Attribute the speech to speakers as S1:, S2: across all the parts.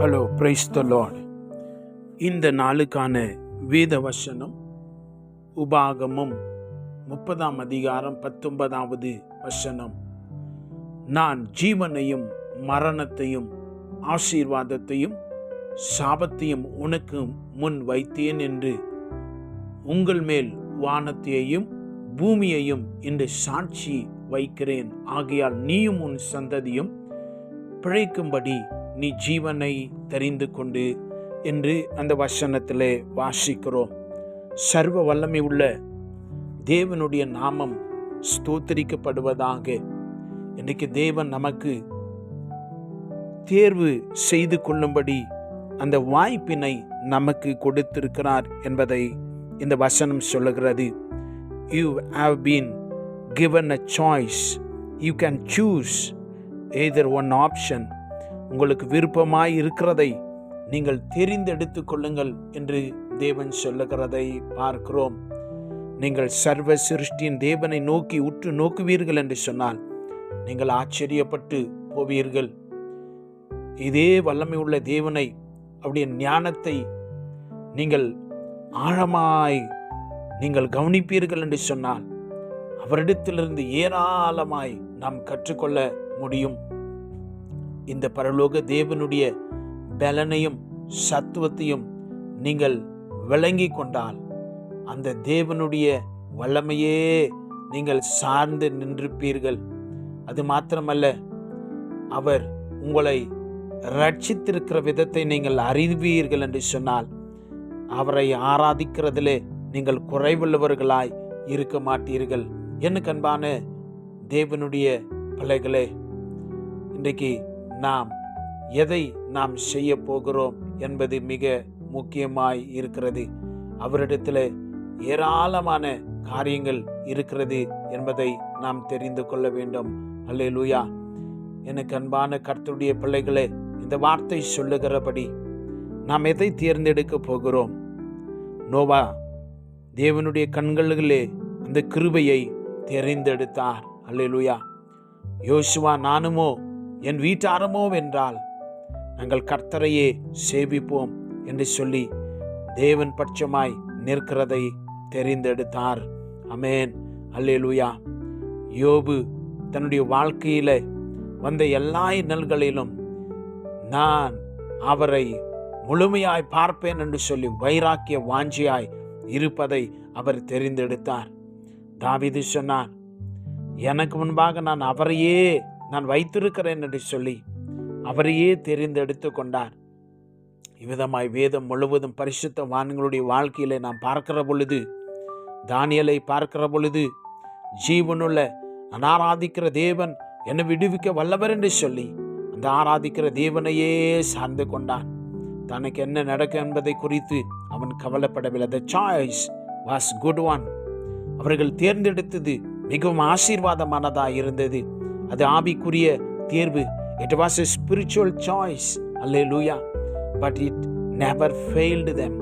S1: Hello praise the Lord இந்த நாளுக்கான வேத வசனம் உபாகமும் முப்பதாம் அதிகாரம் பத்தொன்பதாவது வசனம். நான் ஜீவனையும் மரணத்தையும் ஆசீர்வாதத்தையும் சாபத்தையும் உனக்கு முன் வைத்தேன் என்று உங்கள் மேல் வானத்தையும் பூமியையும் என்று சாட்சி வைக்கிறேன். ஆகையால் நீயும் உன் சந்ததியும் பிழைக்கும்படி நீ ஜீவனை தெரிந்து கொண்டு என்று அந்த வசனத்திலே வாசிக்கிறோம். சர்வ வல்லமை உள்ள தேவனுடைய நாமம் ஸ்தோத்தரிக்கப்படுவதாக. இன்றைக்கு தேவன் நமக்கு தேர்வு செய்து கொள்ளும்படி அந்த வாய்ப்பினை நமக்கு கொடுத்திருக்கிறார் என்பதை இந்த வசனம் சொல்லுகிறது. You have been given a choice you can choose either one option உங்களுக்கு விருப்பமாய் இருக்கிறதை நீங்கள் தெரிந்தெடுத்து கொள்ளுங்கள் என்று தேவன் சொல்லுகிறதை பார்க்கிறோம். நீங்கள் சர்வ சிருஷ்டியின் தேவனை நோக்கி உற்று நோக்குவீர்கள் என்று சொன்னால் நீங்கள் ஆச்சரியப்பட்டு போவீர்கள். இதே வல்லமை உள்ள தேவனை அவருடைய ஞானத்தை நீங்கள் ஆழமாய் நீங்கள் கவனிப்பீர்கள் என்று சொன்னால் அவரிடத்திலிருந்து ஏராளமாய் நாம் கற்றுக்கொள்ள முடியும். இந்த பரலோக தேவனுடைய பலனையும் சத்துவத்தையும் நீங்கள் விளங்கி கொண்டால் அந்த தேவனுடைய வல்லமையே நீங்கள் சார்ந்து நின்றிருப்பீர்கள். அது மாத்திரமல்ல அவர் உங்களை ரட்சித்திருக்கிற விதத்தை நீங்கள் அறிவீர்கள் என்று சொன்னால் அவரை ஆராதிக்கிறதிலே நீங்கள் குறைவுள்ளவர்களாய் இருக்க மாட்டீர்கள். என்ன கண்பான தேவனுடைய பிள்ளைகளே இன்றைக்கு நாம் எதை நாம் செய்ய போகிறோம் என்பது மிக முக்கியமாய் இருக்கிறது. அவரிடத்தில் ஏராளமான காரியங்கள் இருக்கிறது என்பதை நாம் தெரிந்து கொள்ள வேண்டும். அல்லே லூயா எனக்கு அன்பான கர்த்துடைய பிள்ளைகளே இந்த வார்த்தை சொல்லுகிறபடி நாம் எதை தேர்ந்தெடுக்க போகிறோம்? நோவா தேவனுடைய கண்களிலே அந்த கிருபையை தெரிந்தெடுத்தார். அல்லேலூயா. யோசுவா நானுமோ என் வீட்டாரமோ என்றால் நாங்கள் கர்த்தரையே சேவிப்போம் என்று சொல்லி தேவன் பட்சமாய் நிற்கிறதை தெரிந்தெடுத்தார். அமேன் அல்லேலுயா. யோபு தன்னுடைய வாழ்க்கையில வந்த எல்லா இன்னல்களிலும் நான் அவரை முழுமையாய் பார்ப்பேன் என்று சொல்லி வைராக்கிய வாஞ்சியாய் இருப்பதை அவர் தெரிந்தெடுத்தார். தாவிது சொன்னார் எனக்கு முன்பாக நான் அவரையே நான் வைத்திருக்கிறேன் என்று சொல்லி அவரையே தெரிந்தெடுத்து கொண்டார். இவ்விதமாய் வேதம் முழுவதும் பரிசுத்த வான்களுடைய வாழ்க்கையில நாம் பார்க்கிற பொழுது தானியலை பார்க்கிற பொழுது ஜீவனுள்ள நான் ஆராதிக்கிற தேவன் என்னை விடுவிக்க வல்லவர் என்று சொல்லி அந்த ஆராதிக்கிற தேவனையே சார்ந்து கொண்டான் தனக்கு என்ன நடக்கும் என்பதை குறித்து அவன் கவலைப்படவில்லை. The choice was good one அவர்கள் தேர்ந்தெடுத்தது மிகவும் ஆசீர்வாதமானதாக இருந்தது. அது ஆவிக்குரிய தேர்வு. It was a spiritual choice hallelujah but it never failed them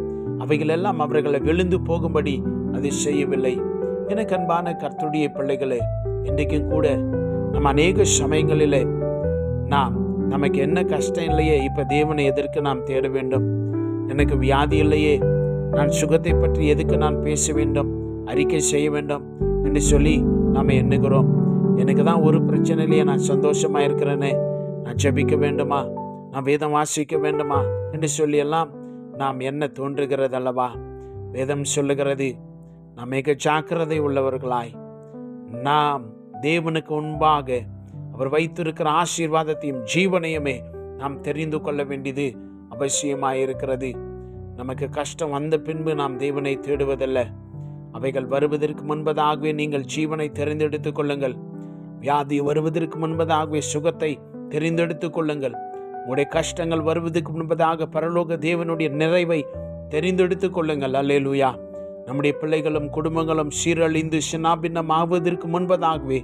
S1: அவைகளெல்லாம் அவர்களை விழுந்து போகும்படி அது செய்யவில்லை. எனக்கு அன்பான கர்த்துடைய பிள்ளைகளே இன்றைக்கும் கூட நம்ம அநேக சமயங்களிலே நாம் நமக்கு என்ன கஷ்டம் இல்லையே இப்போ தேவனை எதற்கு நாம் தேட வேண்டும். எனக்கு வியாதி இல்லையே நான் சுகத்தை பற்றி எதுக்கு நான் பேச வேண்டும் அறிக்கை செய்ய வேண்டும் என்று சொல்லி நாம் எண்ணுகிறோம். எனக்கு தான் ஒரு பிரச்சனையிலேயே நான் சந்தோஷமா இருக்கிறேனே. நான் ஜபிக்க வேண்டுமா? நான் வேதம் வாசிக்க வேண்டுமா? என்று சொல்லி எல்லாம் நாம் என்ன தோன்றுகிறது அல்லவா வேதம் சொல்லுகிறது நாம் மிக ஜாக்கிரதை உள்ளவர்களாய். நாம் தேவனுக்கு முன்பாக அவர் வைத்திருக்கிற ஆசீர்வாதத்தையும் ஜீவனையுமே நாம் தெரிந்து கொள்ள வேண்டியது அவசியமாயிருக்கிறது. நமக்கு கஷ்டம் வந்த பின்பு நாம் தேவனை தேடுவதல்ல. அவைகள் வருவதற்கு முன்பதாகவே நீங்கள் ஜீவனை தெரிந்தெடுத்துக் கொள்ளுங்கள். வியாதி வருவதற்கு முன்பதாகவே சுகத்தை தெரிந்தெடுத்துக் கொள்ளுங்கள். உடைய கஷ்டங்கள் வருவதற்கு முன்பதாக பரலோக தேவனுடைய நிறைவை தெரிந்தெடுத்துக் கொள்ளுங்கள். அல்லே லூயா நம்முடைய பிள்ளைகளும் குடும்பங்களும் சீரழிந்து சின்னாபின்னம் ஆவதற்கு முன்பதாகவே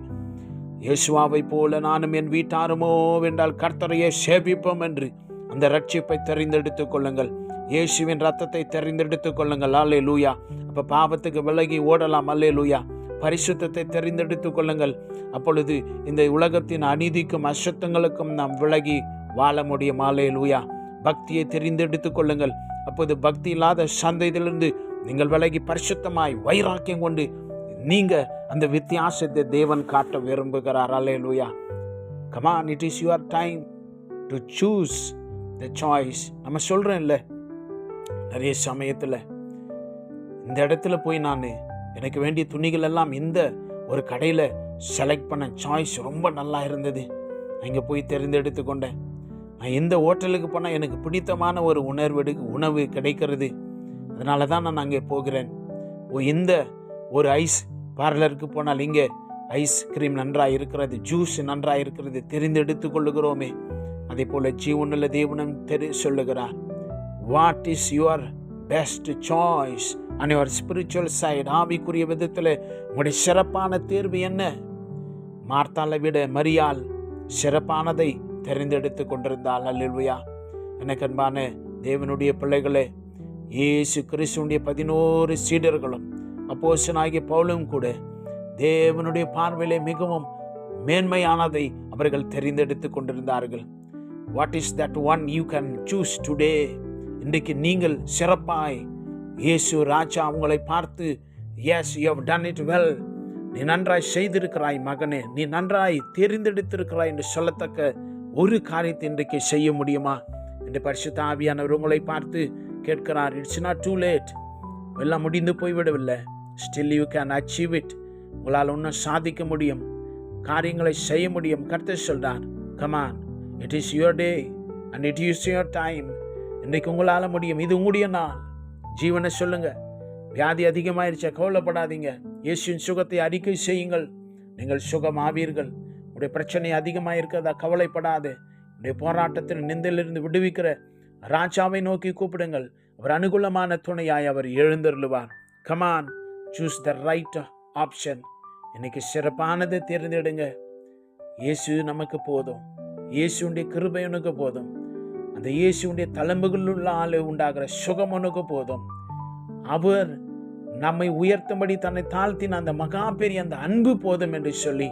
S1: இயேசுவாவை போல நானும் என் வீட்டாருமோ என்றால் கர்த்தரையே சேபிப்போம் என்று அந்த ரட்சிப்பை தெரிந்தெடுத்துக் கொள்ளுங்கள். இயேசுவின் ரத்தத்தை தெரிந்தெடுத்துக் கொள்ளுங்கள். அல்லே லூயா அப்ப பாவத்துக்கு விலகி ஓடலாம். அல்லே லூயா பரிசுத்தத்தை தெரிந்தெடுத்துக் கொள்ளுங்கள். அப்பொழுது இந்த உலகத்தின் அநீதிக்கும் அசுத்தங்களுக்கும் நாம் விலகி வாழ முடியும். ஆலே லூயா பக்தியை தெரிந்தெடுத்துக் கொள்ளுங்கள். அப்போது பக்தி இல்லாத சந்தையிலிருந்து நீங்கள் விலகி பரிசுத்தமாய் வைராக்கியம் கொண்டு நீங்க அந்த வித்தியாசத்தை தேவன் காட்ட விரும்புகிறார். Hallelujah come on it is your time to choose the choice நம்ம சொல்கிறோம் இல்லை நிறைய சமயத்தில். இந்த இடத்துல போய் நான் எனக்கு வேண்டிய துணிகள் எல்லாம் இந்த ஒரு கடையில் செலக்ட் பண்ண சாய்ஸ் ரொம்ப நல்லா இருந்தது. அங்கே போய் தேர்ந்தெடுத்து கொண்டேன். நான் இந்த ஹோட்டலுக்கு போனால் எனக்கு பிடித்தமான ஒரு உணர்வு உணவு கிடைக்கிறது. அதனால தான் நான் அங்கே போகிறேன். ஓ இந்த ஒரு ஐஸ் பார்லருக்கு போனால் இங்கே ஐஸ்கிரீம் நன்றாக இருக்கிறது ஜூஸ் நன்றாக இருக்கிறது தெரிந்தெடுத்து கொள்ளுகிறோமே. அதே போல் ஜீவனுள்ள தேவனும் தெரி சொல்லுகிறார். What is your best choice and your spiritual side ஆவிக்குரிய விதத்தில் உங்களுடைய சிறப்பான தேர்வு என்ன? மார்த்தாலை விட மரியால் சிறப்பானதை தெரிந்தெடுத்து கொண்டிருந்தால் அல்லா எனக்கு அன்பான தேவனுடைய பிள்ளைகளே இயேசு கிறிஸ்துடைய பதினோரு சீடர்களும் அப்போசனாகிய பவுலும் கூட தேவனுடைய பார்வையிலே மிகவும் மேன்மையானதை அவர்கள் தெரிந்தெடுத்து கொண்டிருந்தார்கள். What is that one you can choose today இன்றைக்கு நீங்கள் சிறப்பாய். இயேசு ராஜா உங்களை பார்த்து yes you have done it well நீ நன்றாய் செய்திருக்கிறாய் மகனே. நீ நன்றாய் தெரிந்தெடுத்திருக்கிறாய் என்று சொல்லத்தக்க ஒரு காரியத்தை இன்றைக்கு செய்ய முடியுமா? என்று பரிசுத்த ஆவியானவர் உங்களை பார்த்து கேட்கிறார். இட்ஸ் நாட் டூ லேட் எல்லாம் முடிந்து போய்விடவில்லை. Still you can achieve it உங்களால் இன்னும் சாதிக்க முடியும். காரியங்களை செய்ய முடியும். கருத்து சொல்கிறார் come on it is your day and it is your time இன்றைக்கு உங்களால் முடியும். இது உங்களுடைய நாள். ஜீவனை சொல்லுங்க. வியாதி அதிகமாயிருச்சா கவலைப்படாதீங்க. இயேசுவின் சுகத்தை அறிக்கை செய்யுங்கள். நீங்கள் சுகமாவீர்கள். உடைய பிரச்சனை அதிகமாக இருக்கிறதா கவலைப்படாது. உடைய போராட்டத்தில் நிந்திலிருந்து விடுவிக்கிற ராஜாவை நோக்கி கூப்பிடுங்கள். அவர் அனுகூலமான துணையாய் அவர் எழுந்தருளுவார். Come on choose the right option இன்னைக்கு சிறப்பானதை தேர்ந்தெடுங்க. இயேசு நமக்கு போதும். இயேசுடைய கிருபை உனக்கு போதும். அந்த இயேசுடைய தளம்புகளுள்ள ஆளு உண்டாகிற சுகம் உனக்கு போதும். அவர் நம்மை உயர்த்தும்படி தன்னை தாழ்த்தின அந்த மகா பெரிய அந்த அன்பு போதும் என்று சொல்லி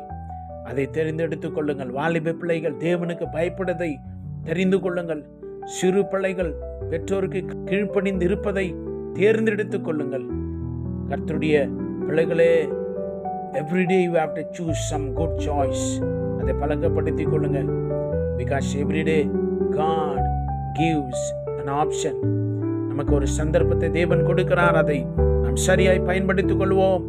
S1: அதை தெரிந்தெடுத்து கொள்ளுங்கள். வாலிப பிள்ளைகள் தேவனுக்கு பயப்படுவதை தெரிந்து கொள்ளுங்கள். சிறு பிள்ளைகள் பெற்றோருக்கு கீழ்ப்பணிந்து இருப்பதை தேர்ந்தெடுத்துக் கொள்ளுங்கள். கர்த்தருடைய பிள்ளைகளே every day you have to choose some good choice அதை பழக்கப்படுத்திக் கொள்ளுங்கள். Because every day God gives an option நமக்கு ஒரு சந்தர்ப்பத்தை தேவன் கொடுக்கிறார். அதை நாம் சரியாய் பயன்படுத்திக் கொள்வோம்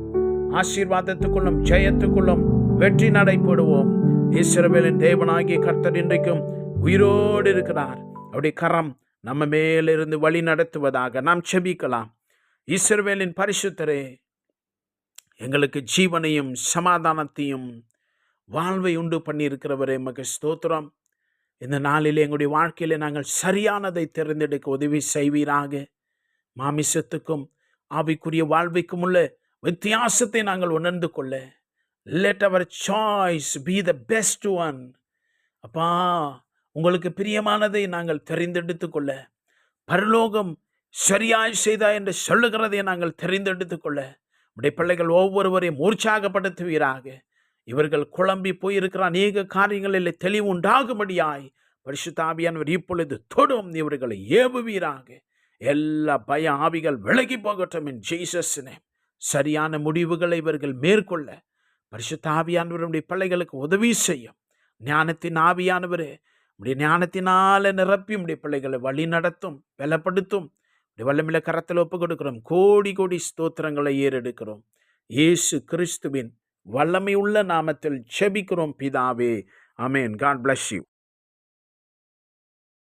S1: ஆசீர்வாதத்துக்குள்ளும் ஜெயத்துக்குள்ளும் வெற்றி நடைபெறுவோம். ஈஸ்வரவேலின் தேவனாகிய கர்த்தர் இன்றைக்கும் உயிரோடு இருக்கிறார். அவருடைய கரம் நம்ம மேலிருந்து வழி நடத்துவதாக நாம் செபிக்கலாம். ஈஸ்வரவேலின் பரிசுத்தரே எங்களுக்கு ஜீவனையும் சமாதானத்தையும் வாழ்வை உண்டு பண்ணியிருக்கிறவரே மக ஸ்தோத்திரம். இந்த நாளில் எங்களுடைய வாழ்க்கையில் நாங்கள் சரியானதை தேர்ந்தெடுக்க உதவி செய்வீராக. மாமிசத்துக்கும் ஆவிக்குரிய வாழ்வைக்கும் உள்ள வித்தியாசத்தை நாங்கள் உணர்ந்து கொள்ள. Let our choice be the best one அப்பா உங்களுக்கு பிரியமானதை நாங்கள் தெரிந்தெடுத்து கொள்ள. பரலோகம் சரியாய் செய்தா என்று சொல்லுகிறதை நாங்கள் தெரிந்தெடுத்து கொள்ள. உடைய பிள்ளைகள் ஒவ்வொருவரையும் உற்சாகப்படுத்துவீராக இவர்கள் குழம்பி போயிருக்கிற அநேக காரியங்களில் தெளிவு உண்டாகும்படியாய் பரிசுத்தாபியானவர் இப்பொழுது தொடும் இவர்களை ஏவுவீராக. எல்லா பய ஆவிகள் விலகி போகட்டும் என் ஜீசஸ்னே சரியான முடிவுகளை இவர்கள் மேற்கொள்ள பரிசுத்தாவியானவருடைய பிள்ளைகளுக்கு உதவி செய்யும். ஞானத்தின் ஆவியானவர் உடைய ஞானத்தினால நிரப்பி உடைய பிள்ளைகளை வழி நடத்தும் பலப்படுத்தும். உடைய வல்லமில்ல கரத்தில் ஒப்பு கொடுக்கிறோம் கோடி கோடி ஸ்தோத்திரங்களை ஏறெடுக்கிறோம். இயேசு கிறிஸ்துவின் வல்லமை உள்ள நாமத்தில் செபிக்கிறோம் பிதாவே. அமேன் காட் பிளஸ் யூ